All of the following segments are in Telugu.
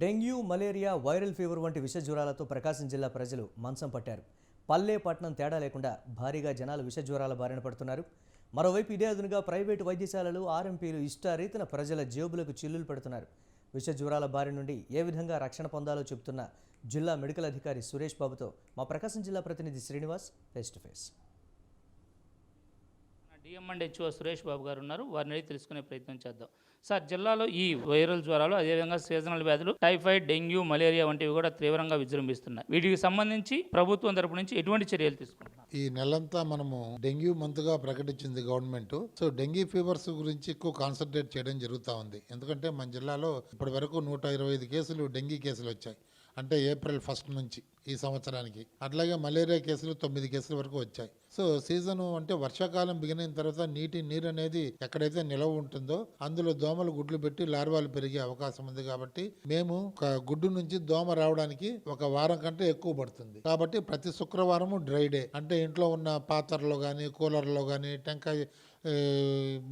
డెంగ్యూ మలేరియా వైరల్ ఫీవర్ వంటి విష జ్వరాలతో ప్రకాశం జిల్లా ప్రజలు మంచం పట్టారు. పల్లె పట్టణం తేడా లేకుండా భారీగా జనాలు విష జ్వరాల బారిన పడుతున్నారు. మరోవైపు ఇదే అదునుగా ప్రైవేటు వైద్యశాలలు ఆర్ఎంపీలు ఇష్టారీతిన ప్రజల జేబులకు చిల్లులు పెడుతున్నారు. విష జ్వరాల బారి నుండి ఏ విధంగా రక్షణ పొందాలో చెబుతున్న జిల్లా మెడికల్ అధికారి సురేష్ బాబుతో మా ప్రకాశం జిల్లా ప్రతినిధి Srinivas face to face. DM and HO Suresh Babu garu ఉన్నారు. వారిని అడిగి తెలుసుకునే ప్రయత్నం చేద్దాం. సార్ జిల్లాలో ఈ వైరల్ జ్వరాలు అదేవిధంగా సీజనల్ వ్యాధులు టైఫాయిడ్ డెంగ్యూ మలేరియా వంటివి కూడా తీవ్రంగా విజృంభిస్తున్నాయి. వీటికి సంబంధించి ప్రభుత్వం తరపు నుంచి ఎటువంటి చర్యలు తీసుకుంటున్నారు? ఈ నెలంతా మనము డెంగ్యూ మంత్గా ప్రకటించింది గవర్నమెంట్. సో డెంగ్యూ ఫీవర్స్ గురించి ఎక్కువ కాన్సన్ట్రేట్ చేయడం జరుగుతూ ఉంది. ఎందుకంటే మన జిల్లాలో ఇప్పటి వరకు నూట ఇరవై ఐదు కేసులు డెంగీ కేసులు వచ్చాయి. అంటే ఏప్రిల్ ఫస్ట్ నుంచి ఈ సంవత్సరానికి. అట్లాగే మలేరియా కేసులు తొమ్మిది కేసుల వరకు వచ్చాయి. సో సీజన్ అంటే వర్షాకాలం బిగిన తర్వాత నీటి నీరు అనేది ఎక్కడైతే నిలవ ఉంటుందో అందులో దోమలు గుడ్లు పెట్టి లార్వాలు పెరిగే అవకాశం ఉంది కాబట్టి మేము ఒక గుడ్డు నుంచి దోమ రావడానికి ఒక వారం కంటే ఎక్కువ పడుతుంది. కాబట్టి ప్రతి శుక్రవారము డ్రై డే అంటే ఇంట్లో ఉన్న పాత్రలో కానీ కూలర్లో కానీ టెంకాయ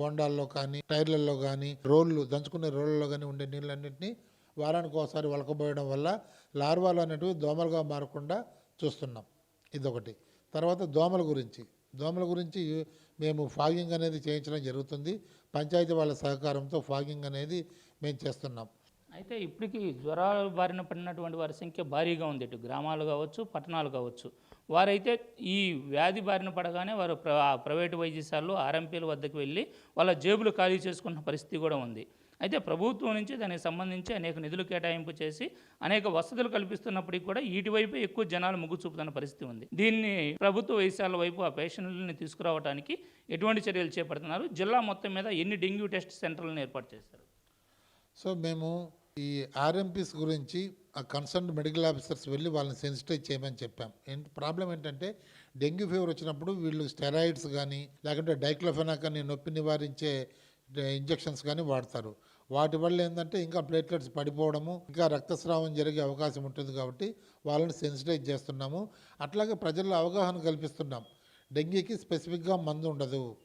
బొండాల్లో కానీ టైర్లలో కానీ రోళ్ళు దంచుకునే రోళ్ళలో కానీ ఉండే నీళ్ళన్నింటినీ వారానికి ఒకసారి వలకబోయడం వల్ల లార్వాలు అనేటివి దోమలుగా మారకుండా చూస్తున్నాం. ఇదొకటి. తర్వాత దోమల గురించి. దోమల గురించి మేము ఫాగింగ్ అనేది చేయించడం జరుగుతుంది. పంచాయతీ వాళ్ళ సహకారంతో ఫాగింగ్ అనేది మేము చేస్తున్నాం. అయితే ఇప్పటికీ జ్వరాల బారిన పడినటువంటి వారి సంఖ్య భారీగా ఉంది. ఇటు గ్రామాలు కావచ్చు పట్టణాలు కావచ్చు. వారైతే ఈ వ్యాధి బారిన పడగానే వారు ప్ర ప్రైవేటు వైద్యశాలలో ఆర్ఎంపీల వద్దకు వెళ్ళి వాళ్ళ జేబులు ఖాళీ చేసుకున్న పరిస్థితి కూడా ఉంది. అయితే ప్రభుత్వం నుంచి దానికి సంబంధించి అనేక నిధులు కేటాయింపు చేసి అనేక వసతులు కల్పిస్తున్నప్పటికీ కూడా వీటి ఎక్కువ జనాలు మొగ్గు చూపుతున్న పరిస్థితి ఉంది. దీన్ని ప్రభుత్వ వైశాల వైపు ఆ పేషెంట్లని తీసుకురావడానికి ఎటువంటి చర్యలు చేపడుతున్నారు? జిల్లా మొత్తం మీద ఎన్ని డెంగ్యూ టెస్ట్ సెంటర్లను ఏర్పాటు చేశారు? సో మేము ఈ ఆర్ఎంపీస్ గురించి ఆ కన్సర్న్ మెడికల్ ఆఫీసర్స్ వెళ్ళి వాళ్ళని సెన్సిటైజ్ చేయమని చెప్పాం. ఏంటి ప్రాబ్లం ఏంటంటే డెంగ్యూ ఫీవర్ వచ్చినప్పుడు వీళ్ళు స్టెరాయిడ్స్ కానీ లేకుంటే డైక్లోఫెనాక్ అని నొప్పి నివారించే ఇంజెక్షన్స్ కానీ వాడతారు. వాటి వల్ల ఏంటంటే ఇంకా ప్లేట్లెట్స్ పడిపోవడము ఇంకా రక్తస్రావం జరిగే అవకాశం ఉంటుంది కాబట్టి వాళ్ళని సెన్సిటైజ్ చేస్తున్నాము. అట్లాగే ప్రజల్లో అవగాహన కల్పిస్తున్నాం. డెంగీకి స్పెసిఫిక్గా మందు ఉండదు.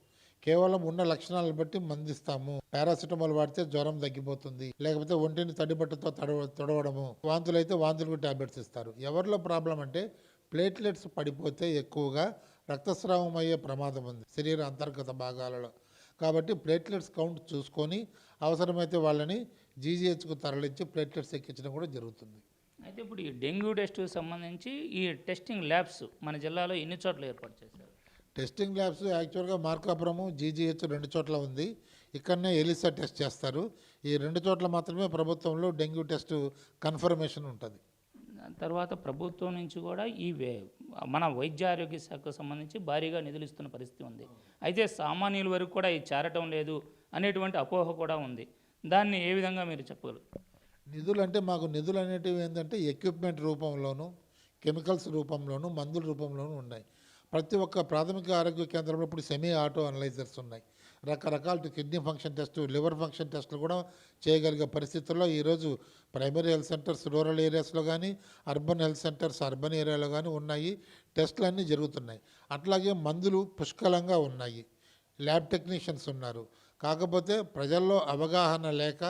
కేవలం ఉన్న లక్షణాలను బట్టి మందిస్తాము. పారాసిటమాల్ వాడితే జ్వరం తగ్గిపోతుంది. లేకపోతే ఒంటిని తడిబట్టతో తడవ తొడవడము. వాంతులు అయితే వాంతులకు టాబ్లెట్స్ ఇస్తారు. ఎవరిలో ప్రాబ్లం అంటే ప్లేట్లెట్స్ పడిపోతే ఎక్కువగా రక్తస్రావం అయ్యే ప్రమాదం ఉంది శరీర అంతర్గత భాగాలలో. కాబట్టి ప్లేట్లెట్స్ కౌంట్ చూసుకొని అవసరమైతే వాళ్ళని జీజీహెచ్కు తరలించి ప్లేట్లెట్స్ ఎక్కించడం కూడా జరుగుతుంది. అయితే ఇప్పుడు ఈ డెంగ్యూ టెస్ట్కి సంబంధించి ఈ టెస్టింగ్ ల్యాబ్స్ మన జిల్లాలో ఎన్ని చోట్ల ఏర్పాటు చేశారు? టెస్టింగ్ ల్యాబ్స్ యాక్చువల్గా మార్కాపురము జీజీహెచ్ రెండు చోట్ల ఉంది. ఇక్కడనే ఎలిసా టెస్ట్ చేస్తారు. ఈ రెండు చోట్ల మాత్రమే ప్రభుత్వంలో డెంగ్యూ టెస్ట్ కన్ఫర్మేషన్ ఉంటుంది. తర్వాత ప్రభుత్వం నుంచి కూడా ఈ మన వైద్య ఆరోగ్య శాఖకు సంబంధించి భారీగా నిధులు ఇస్తున్న పరిస్థితి ఉంది. అయితే సామాన్యుల వరకు కూడా ఇది చేరటం లేదు అనేటువంటి అపోహ కూడా ఉంది. దాన్ని ఏ విధంగా మీరు చెప్పగలరు? నిధులు అంటే మాకు నిధులు అనేటివి ఏంటంటే ఎక్విప్మెంట్ రూపంలోను కెమికల్స్ రూపంలోను మందుల రూపంలోనూ ఉన్నాయి. ప్రతి ఒక్క ప్రాథమిక ఆరోగ్య కేంద్రంలో ఇప్పుడు సెమీ ఆటో అనలైజర్స్ ఉన్నాయి. రకరకాల kidney function test liver function టెస్టులు కూడా చేయగలిగే పరిస్థితుల్లో ఈరోజు ప్రైమరీ హెల్త్ సెంటర్స్ రూరల్ ఏరియాస్లో కానీ అర్బన్ హెల్త్ సెంటర్స్ అర్బన్ ఏరియాలో కానీ ఉన్నాయి. టెస్టులన్నీ జరుగుతున్నాయి. అట్లాగే మందులు పుష్కలంగా ఉన్నాయి. ల్యాబ్ టెక్నీషియన్స్ ఉన్నారు. కాకపోతే ప్రజల్లో అవగాహన లేక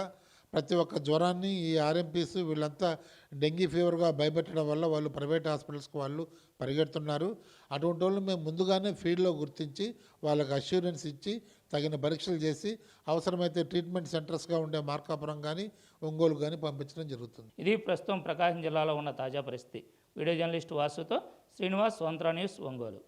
ప్రతి ఒక్క జ్వరాన్ని ఈ ఆర్ఎంపీస్ వీళ్ళంతా డెంగీ ఫీవర్గా భయపెట్టడం వల్ల వాళ్ళు ప్రైవేట్ హాస్పిటల్స్కి వాళ్ళు పరిగెడుతున్నారు. అటువంటి వాళ్ళు మేము ముందుగానే ఫీల్డ్లో గుర్తించి వాళ్ళకి అష్యూరెన్స్ ఇచ్చి తగిన పరీక్షలు చేసి అవసరమైతే ట్రీట్మెంట్ సెంటర్స్గా ఉండే మార్కాపురం కానీ ఒంగోలు కానీ పంపించడం జరుగుతుంది. ఇది ప్రస్తుతం ప్రకాశం జిల్లాలో ఉన్న తాజా పరిస్థితి. వీడియో జర్నలిస్ట్ వాసుతో శ్రీనివాస్ స్వంత్ర న్యూస్ ఒంగోలు.